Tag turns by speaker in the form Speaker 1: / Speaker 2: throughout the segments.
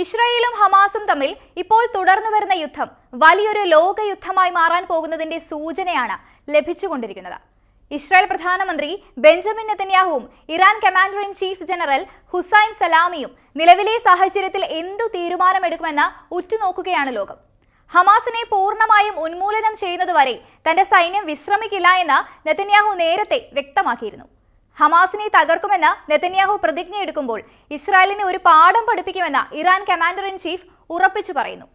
Speaker 1: ഇസ്രായേലും ഹമാസും തമ്മിൽ ഇപ്പോൾ തുടർന്നു വരുന്ന യുദ്ധം വലിയൊരു ലോക യുദ്ധമായി മാറാൻ പോകുന്നതിന്റെ സൂചനയാണ് ലഭിച്ചുകൊണ്ടിരിക്കുന്നത്. ഇസ്രായേൽ പ്രധാനമന്ത്രി Benjamin നെതന്യാഹുവും Iran commander in chief general Hossein സലാമിയും നിലവിലെ സാഹചര്യത്തിൽ എന്തു തീരുമാനമെടുക്കുമെന്ന് ഉറ്റുനോക്കുകയാണ് ലോകം. ഹമാസിനെ പൂർണമായും ഉന്മൂലനം ചെയ്യുന്നതുവരെ തന്റെ സൈന്യം വിശ്രമിക്കില്ല എന്ന് നെതന്യാഹു നേരത്തെ വ്യക്തമാക്കിയിരുന്നു. ഹമാസിനെ തകർക്കുമെന്ന് നെതന്യാഹു പ്രതിജ്ഞയെടുക്കുമ്പോൾ ഇസ്രായേലിനെ ഒരു പാഠം പഠിപ്പിക്കുമെന്ന് ഇറാൻ കമാൻഡർ ഇൻ ചീഫ് ഉറപ്പിച്ചു പറയുന്നു.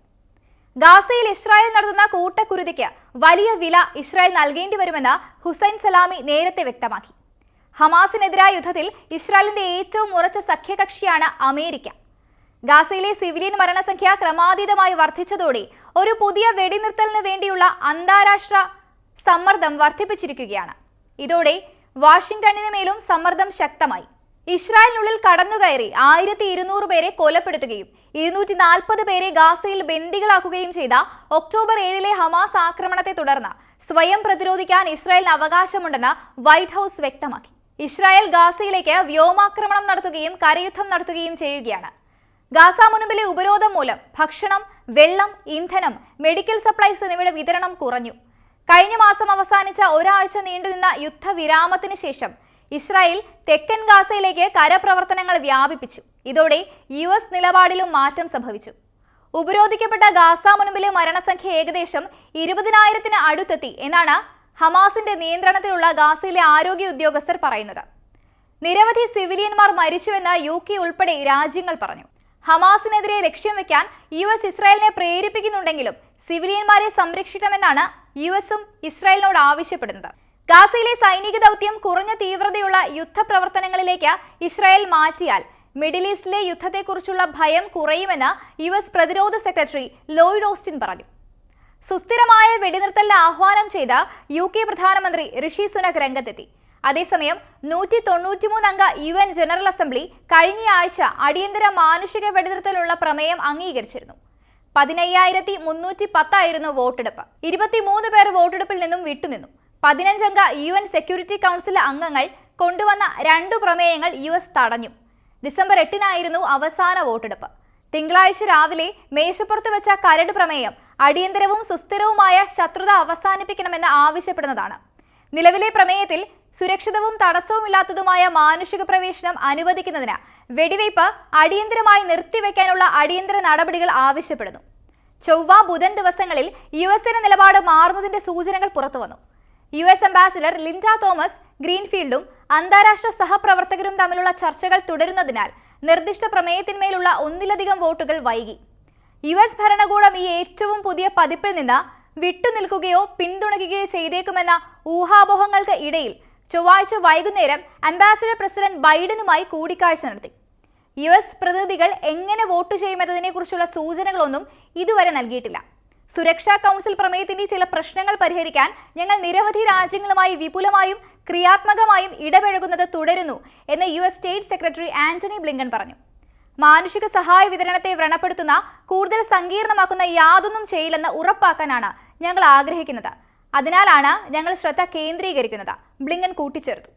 Speaker 1: ഗാസയിൽ ഇസ്രായേൽ നടത്തുന്ന കൂട്ടക്കുരുതിക്ക് വലിയ വില ഇസ്രായേൽ നൽകേണ്ടി വരുമെന്ന് ഹുസൈൻ സലാമി നേരത്തെ വ്യക്തമാക്കി. ഹമാസിനെതിരായ യുദ്ധത്തിൽ ഇസ്രായേലിന്റെ ഏറ്റവും ഉറച്ച സഖ്യകക്ഷിയാണ് അമേരിക്ക. ഗാസയിലെ സിവിലിയൻ മരണസംഖ്യ ക്രമാതീതമായി വർദ്ധിച്ചതോടെ ഒരു പുതിയ വെടിനിർത്തലിന് വേണ്ടിയുള്ള അന്താരാഷ്ട്ര സമ്മർദ്ദം വർദ്ധിപ്പിച്ചിരിക്കുകയാണ്. ഇതോടെ വാഷിംഗ്ടണിന് മേലും സമ്മർദ്ദം ശക്തമായി. ഇസ്രായേലിനുള്ളിൽ കടന്നുകയറി ആയിരത്തി ഇരുന്നൂറ് പേരെ കൊലപ്പെടുത്തുകയും ഇരുന്നൂറ്റി നാൽപ്പത് പേരെ ഗാസയിൽ ബന്ദികളാക്കുകയും ചെയ്ത ഒക്ടോബർ ഏഴിലെ ഹമാസ് ആക്രമണത്തെ തുടർന്ന് സ്വയം പ്രതിരോധിക്കാൻ ഇസ്രായേലിന് അവകാശമുണ്ടെന്ന് വൈറ്റ് ഹൌസ് വ്യക്തമാക്കി. ഇസ്രായേൽ ഗാസയിലേക്ക് വ്യോമാക്രമണം നടത്തുകയും കരയുദ്ധം നടത്തുകയും ചെയ്യുകയാണ്. ഗാസ മുൻപിലെ ഉപരോധം മൂലം ഭക്ഷണം വെള്ളം ഇന്ധനം മെഡിക്കൽ സപ്ലൈസ് എന്നിവയുടെ വിതരണം കുറഞ്ഞു. കഴിഞ്ഞ മാസം അവസാനിച്ച ഒരാഴ്ച നീണ്ടുനിന്ന യുദ്ധവിരാമത്തിന് ശേഷം ഇസ്രായേൽ തെക്കൻ ഗാസയിലേക്ക് കരപ്രവർത്തനങ്ങൾ വ്യാപിപ്പിച്ചു. ഇതോടെ യു എസ് നിലപാടിലും മാറ്റം സംഭവിച്ചു. ഉപരോധിക്കപ്പെട്ട ഗാസ മുൻപിലെ മരണസംഖ്യ ഏകദേശം ഇരുപതിനായിരത്തിന് അടുത്തെത്തി എന്നാണ് ഹമാസിന്റെ നിയന്ത്രണത്തിലുള്ള ഗാസയിലെ ആരോഗ്യ ഉദ്യോഗസ്ഥർ പറയുന്നത്. നിരവധി സിവിലിയന്മാർ മരിച്ചുവെന്ന് യു കെ ഉൾപ്പെടെ രാജ്യങ്ങൾ പറഞ്ഞു. ഹമാസിനെതിരെ ലക്ഷ്യം വെക്കാൻ യു എസ് ഇസ്രായേലിനെ പ്രേരിപ്പിക്കുന്നുണ്ടെങ്കിലും സിവിലിയന്മാരെ സംരക്ഷിക്കണമെന്നാണ് യു എസും ഇസ്രായേലിനോട് ആവശ്യപ്പെടുന്നത്. ഗാസയിലെ സൈനിക ദൗത്യം കുറഞ്ഞ തീവ്രതയുള്ള യുദ്ധപ്രവർത്തനങ്ങളിലേക്ക് ഇസ്രായേൽ മാറ്റിയാൽ മിഡിൽ ഈസ്റ്റിലെ യുദ്ധത്തെക്കുറിച്ചുള്ള ഭയം കുറയുമെന്ന് യു എസ് പ്രതിരോധ സെക്രട്ടറി ലോയിഡ് ഓസ്റ്റിൻ പറഞ്ഞു. സുസ്ഥിരമായ വെടിനിർത്തലിന് ആഹ്വാനം ചെയ്ത യു കെ പ്രധാനമന്ത്രി ഋഷി സുനക് രംഗത്തെത്തി. അതേസമയം നൂറ്റി തൊണ്ണൂറ്റിമൂന്ന് അംഗ യു എൻ ജനറൽ അസംബ്ലി കഴിഞ്ഞയാഴ്ച അടിയന്തര മാനുഷിക വെടിനിർത്തലുള്ള പ്രമേയം അംഗീകരിച്ചിരുന്നു. പതിനയ്യായിരത്തി മുന്നൂറ്റി പത്തായിരുന്നു വോട്ടെടുപ്പ്. ഇരുപത്തിമൂന്ന് പേർ വോട്ടെടുപ്പിൽ നിന്നും വിട്ടുനിന്നു. പതിനഞ്ചംഗ യു എൻ സെക്യൂരിറ്റി കൗൺസിൽ അംഗങ്ങൾ കൊണ്ടുവന്ന രണ്ടു പ്രമേയങ്ങൾ യു എസ് തടഞ്ഞു. ഡിസംബർ എട്ടിനായിരുന്നു അവസാന വോട്ടെടുപ്പ്. തിങ്കളാഴ്ച രാവിലെ മേശപ്പുറത്ത് വെച്ച കരട് പ്രമേയം അടിയന്തരവും സുസ്ഥിരവുമായ ശത്രുത അവസാനിപ്പിക്കണമെന്ന് ആവശ്യപ്പെടുന്നതാണ്. നിലവിലെ പ്രമേയത്തിൽ സുരക്ഷിതവും തടസ്സവുമില്ലാത്തതുമായ മാനുഷിക പ്രവേശനം അനുവദിക്കുന്നതിന് വെടിവയ്പ് അടിയന്തരമായി നിർത്തിവെക്കാനുള്ള അടിയന്തര നടപടികൾ ആവശ്യപ്പെടുന്നു. ചൊവ്വ ബുധൻ ദിവസങ്ങളിൽ യു എസിന്റെ നിലപാട് മാറുന്നതിന്റെ സൂചനകൾ പുറത്തുവന്നു. U S ambassador Linda Thomas ഗ്രീൻഫീൽഡും അന്താരാഷ്ട്ര സഹപ്രവർത്തകരും തമ്മിലുള്ള ചർച്ചകൾ തുടരുന്നതിനാൽ നിർദ്ദിഷ്ട പ്രമേയത്തിന്മേലുള്ള ഒന്നിലധികം വോട്ടുകൾ വൈകി. യു എസ് ഭരണകൂടം ഈ ഏറ്റവും പുതിയ പതിപ്പിൽ നിന്ന് വിട്ടുനിൽക്കുകയോ പിന്തുണയ്ക്കുകയോ ചെയ്തേക്കുമെന്ന ഊഹാപോഹങ്ങൾക്ക് ഇടയിൽ ചൊവ്വാഴ്ച വൈകുന്നേരം അംബാസിഡർ പ്രസിഡന്റ് ബൈഡനുമായി കൂടിക്കാഴ്ച നടത്തി. യു എസ് പ്രതിനിധികൾ എങ്ങനെ വോട്ട് ചെയ്യുമെന്നതിനെക്കുറിച്ചുള്ള സൂചനകളൊന്നും ഇതുവരെ നൽകിയിട്ടില്ല. സുരക്ഷാ കൗൺസിൽ പ്രമേയത്തിന്റെ ചില പ്രശ്നങ്ങൾ പരിഹരിക്കാൻ ഞങ്ങൾ നിരവധി രാജ്യങ്ങളുമായി വിപുലമായും ക്രിയാത്മകമായും ഇടപഴകുന്നത് തുടരുന്നു എന്ന് U S state secretary Antony Blinken പറഞ്ഞു. മാനുഷിക സഹായ വിതരണത്തെ വ്രണപ്പെടുത്തുന്ന കൂടുതൽ സങ്കീർണമാക്കുന്ന യാതൊന്നും ചെയ്യില്ലെന്ന് ഉറപ്പാക്കാനാണ് ഞങ്ങൾ ആഗ്രഹിക്കുന്നത്. അതിനാലാണ് ഞങ്ങൾ ശ്രദ്ധ കേന്ദ്രീകരിക്കുന്നത്. ബ്ലിങ്കൻ കൂട്ടിച്ചേർത്തു.